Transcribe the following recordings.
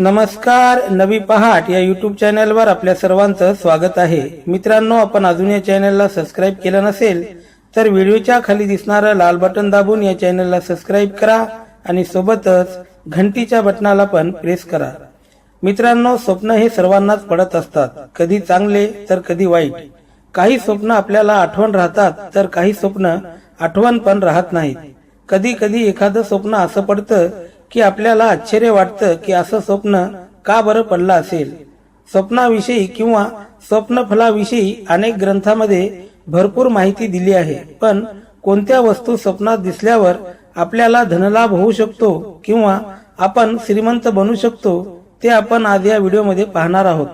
नमस्कार नवी पहाट या युट्यूब चॅनलवर आपल्या सर्वांचं स्वागत आहे. मित्रांनो आपण अजून या चॅनलला सबस्क्राईब केलं नसेल तर व्हिडिओच्या खाली दिसणारं लाल बटन दाबून या चॅनलला सबस्क्राईब करा आणि सोबतच घंटीच्या बटनाला पण प्रेस करा. मित्रांनो स्वप्न हे सर्वांनाच पडत असतात. कधी चांगले तर कधी वाईट. काही स्वप्न आपल्याला आठवण राहतात तर काही स्वप्न आठवण पण राहत नाहीत. कधी कधी एखादं स्वप्न असं पडतं की आपल्याला आश्चर्य वाटतं की असं स्वप्न का बरं पडलं असेल? स्वप्नाविषयी किंवा स्वप्नफलाविषयी अनेक ग्रंथामध्ये भरपूर माहिती दिली आहे. पण कोणत्या वस्तू स्वप्नात दिसल्यावर आपल्याला धनलाभ होऊ शकतो किंवा आपण श्रीमंत बनू शकतो ते आपण आज या व्हिडिओमध्ये पाहणार आहोत.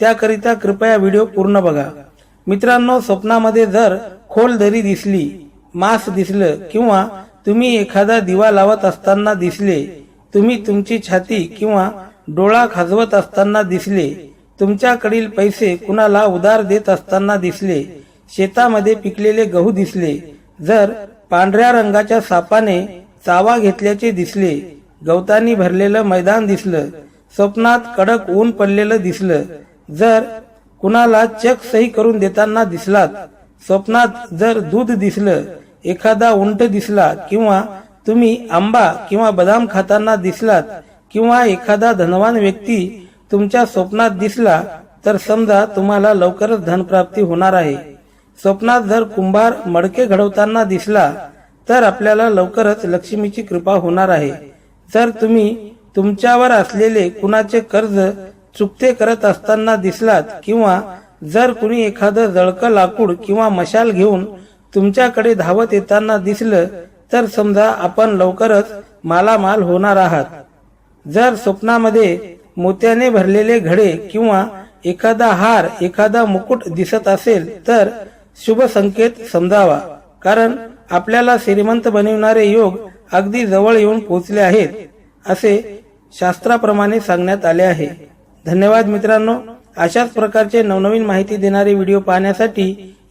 त्याकरिता कृपया व्हिडिओ पूर्ण बघा. मित्रांनो स्वप्नामध्ये जर खोल दरी दिसली मांस दिसलं किंवा तुम्ही एखादा दिवा लावत असताना दिसले तुम्ही तुमची छाती किंवा डोळा खाजवत असताना दिसले तुमच्याकडील पैसे कुणाला उधार देत असताना दिसले शेतामध्ये पिकलेले गहू दिसले जर पांढऱ्या रंगाच्या सापाने चावा घेतल्याचे दिसले गवतानी भरलेलं मैदान दिसलं स्वप्नात कडक ऊन पडलेलं दिसलं जर कुणाला चेक सही करून देताना दिसलात स्वप्नात जर दूध दिसलं एखादा उंट दिसला किंवा तुम्ही आंबा किंवा बदाम खाताना दिसलात किंवा एखादा धनवान व्यक्ती तुमच्या स्वप्नात दिसला तर समजा तुम्हाला लवकरच धनप्राप्ती होणार आहे. स्वप्नात जर कुंभार मडके घडवताना दिसला तर आपल्याला लवकरच लक्ष्मीची कृपा होणार आहे. जर तुम्ही तुमच्यावर असलेले कुणाचे कर्ज चुकते करत असताना दिसलात किंवा जर कुणी एखादं जळकं लाकूड किंवा मशाल घेऊन तुमच्याकडे धावत येताना दिसलं तर समजा आपण लवकरच मालामाल होणार आहात. जर स्वप्नामध्ये मोत्याने भरलेले घडे किंवा एखादा हार एखादा मुकुट दिसत असेल तर शुभ संकेत समजावा. कारण आपल्याला श्रीमंत बनविणारे योग अगदी जवळ येऊन पोहोचले आहेत असे शास्त्राप्रमाणे सांगण्यात आले आहे. धन्यवाद मित्रांनो. अशाच प्रकारचे नवनवीन माहिती देणारे व्हिडिओ पाहण्यासाठी